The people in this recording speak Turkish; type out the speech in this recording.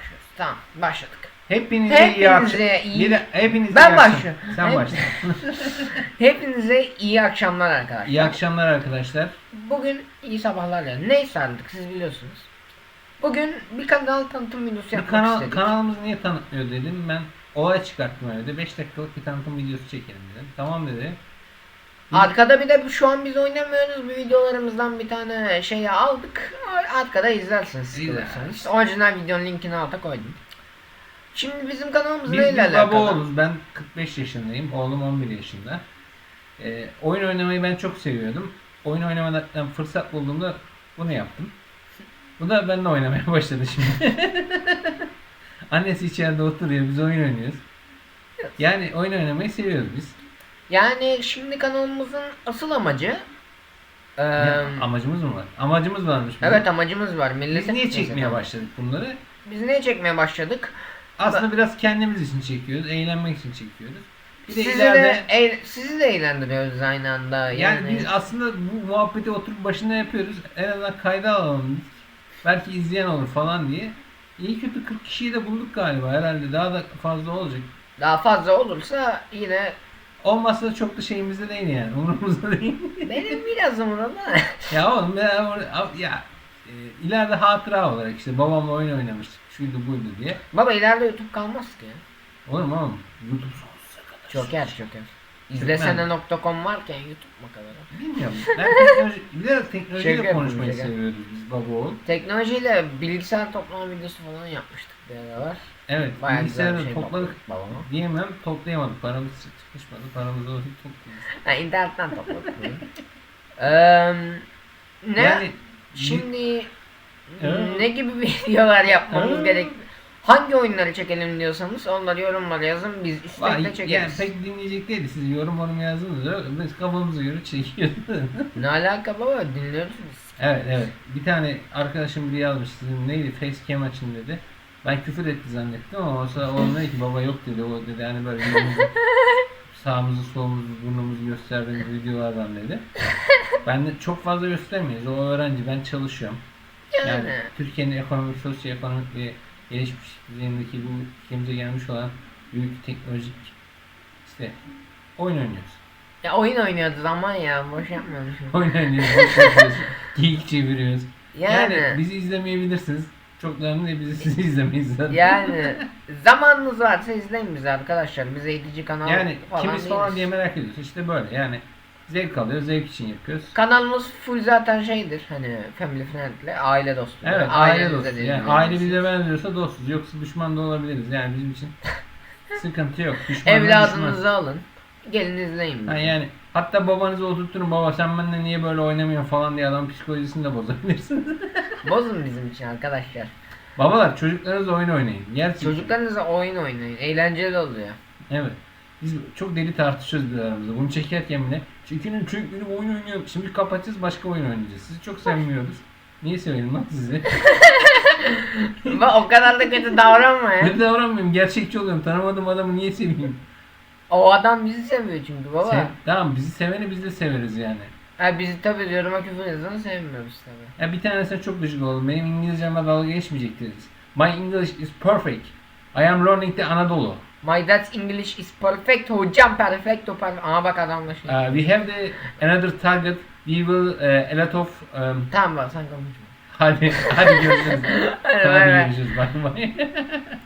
başlıyoruz. Tamam başladık. Hepinize iyi Hepinize akşamlar. iyi- de- hepinize Ben iyi akşam- başlıyorum. Sen Hep- başla. Hepinize iyi akşamlar arkadaşlar. İyi akşamlar arkadaşlar. Bugün iyi sabahlar yani. Ne sardık siz biliyorsunuz. Bugün bir kanal tanıtım videosu Bir yapmak kanal, istedik. kanalımızı niye tanıtmıyor dedim. Ben olay çıkarttım evde. 5 dakikalık bir tanıtım videosu çekelim dedim. Tamam dedi. Arkada bir de şu an biz oynamıyoruz. Bu videolarımızdan bir tane şeyi aldık. Arkada izlersiniz sıkılırsanız. Orijinal videonun linkini alta koydum. Şimdi bizim kanalımız Biz, neyle biz baba alakalı? oğluz. Ben 45 yaşındayım. Oğlum 11 yaşında. Ee, oyun oynamayı ben çok seviyordum. Oyun oynamadan fırsat bulduğumda bunu yaptım. Bu da benimle oynamaya başladı şimdi. Annesi içeride oturuyor. Biz oyun oynuyoruz. Yani oyun oynamayı seviyoruz biz. Yani şimdi kanalımızın asıl amacı Ne, amacımız mı var? Amacımız varmış. bizim. Evet amacımız var. Biz Milletin niye çekmeye tamam. başladık bunları? Biz niye çekmeye başladık? Aslında biraz kendimiz için çekiyoruz, eğlenmek için çekiyoruz. Bir de Sizi ileride de, eğ- sizi de eğlendiriyoruz aynı anda. yani, Yani, biz aslında bu muhabbeti oturup başında yapıyoruz. En azından kayda alalım. Belki izleyen olur falan diye. İyi kötü 40 kişiyi de bulduk galiba herhalde. Daha da fazla olacak. daha fazla olursa yine Olmazsa da çok da şeyimizde değil yani. Umurumuzda değil. benim biraz umurumda. ya oğlum ya, ya e, ileride hatıra olarak işte babamla oyun oynamıştık. Şuydu buydu diye. Baba ileride YouTube kalmaz ki. Olur mu oğlum? YouTube sonsuza kadar. Çöker çöker. İzlesene.com varken YouTube mu kadar? Bilmiyorum. Ben teknoloji, biraz teknolojiyle konuşmayı seviyoruz biz baba oğul. Teknolojiyle bilgisayar toplama videosu falan yapmıştık bir. Evet, Bayağı güzel bilgisayarı bir şey topladık. topladık babama. Diyemem, toplayamadık. Paramız çıkışmadı. Paramızı alıp topladık. Ha, internetten topladık bunu. Eee, ne? Yani Şimdi Evet. ne gibi videolar yapmamız Evet. gerek? Hangi oyunları çekelim diyorsanız onları yorumlara yazın biz Vay, istekle yani çekeriz. pek dinleyecek değildi. Siz yorum yorum yazdınız. da Biz kafamıza göre çekiyoruz. Ne alaka baba dinliyoruz biz. evet evet. Bir tane arkadaşım biri yazmış. Sizin neydi? Facecam açın dedi. Ben küfür etti zannettim ama o sırada o dedi ki baba yok dedi. O dedi hani böyle sağımızı solumuzu burnumuzu gösterdiğimiz videolardan dedi. Ben de çok fazla göstermeyiz. O öğrenci ben çalışıyorum. Yani, Yani Türkiye'nin ekonomik, sosyoekonomik ve gelişmiş düzeyindeki bu ülkemize gelmiş olan büyük teknolojik işte oyun oynuyoruz. ya oyun oynuyoruz ama ya boş yapmıyoruz. Oyun oynuyoruz, boş yapıyoruz, geyik çeviriyoruz. Yani Yani, bizi izlemeyebilirsiniz. Çok da önemli değil, bizi siz izlemeyiz zaten. yani zamanınız varsa izleyin bizi arkadaşlar. Biz eğitici kanal Yani falan kimiz falan değiliz. diye merak ediyorsun. İşte böyle yani zevk alıyor, zevk için yapıyoruz. Kanalımız full zaten şeydir hani family friendly, aile dostu. Evet, aile Ailenizle dostu. de Yani izleyebilirsiniz. aile bize benziyorsa dostuz. Yoksa düşman da olabiliriz. Yani bizim için sıkıntı yok. Düşman da düşman. Evladınızı alın. Gelin izleyin bizi. Ha yani hatta babanızı oturtturun baba sen benimle niye böyle oynamıyorsun falan diye adam psikolojisini de bozabilirsiniz. Bozun bizim için arkadaşlar. Babalar çocuklarınızla oyun oynayın. Gerçekten. Çocuklarınızla oyun oynayın. Eğlenceli oluyor. Evet. Biz çok deli tartışıyoruz bir aramızda. Bunu çekerken bile. Çünkü çünkü benim oyun oynuyorum. Şimdi kapatacağız başka oyun oynayacağız. Sizi çok sevmiyoruz. Niye sevelim lan sizi? Bak o kadar da kötü davranma ya. Kötü davranmıyorum. Gerçekçi oluyorum. Tanımadığım adamı niye seveyim? O adam bizi seviyor çünkü baba. Sev- tamam bizi seveni biz de severiz yani. Ha bizi tabii yoruma küfür yazanı sevmiyoruz tabii. Ya bir tanesine çok gıcık oldum. Benim İngilizcemle dalga geçmeyecektiniz. My English is perfect. I am learning the Anadolu. My dad's English is perfect. Hocam perfecto perfect. Ama bak adamla şey. Uh, we have the another target. We will uh, a lot of um, Tamam bak sen konuşma. hadi hadi görüşürüz. Hadi bay bay. görüşürüz. Bye bye.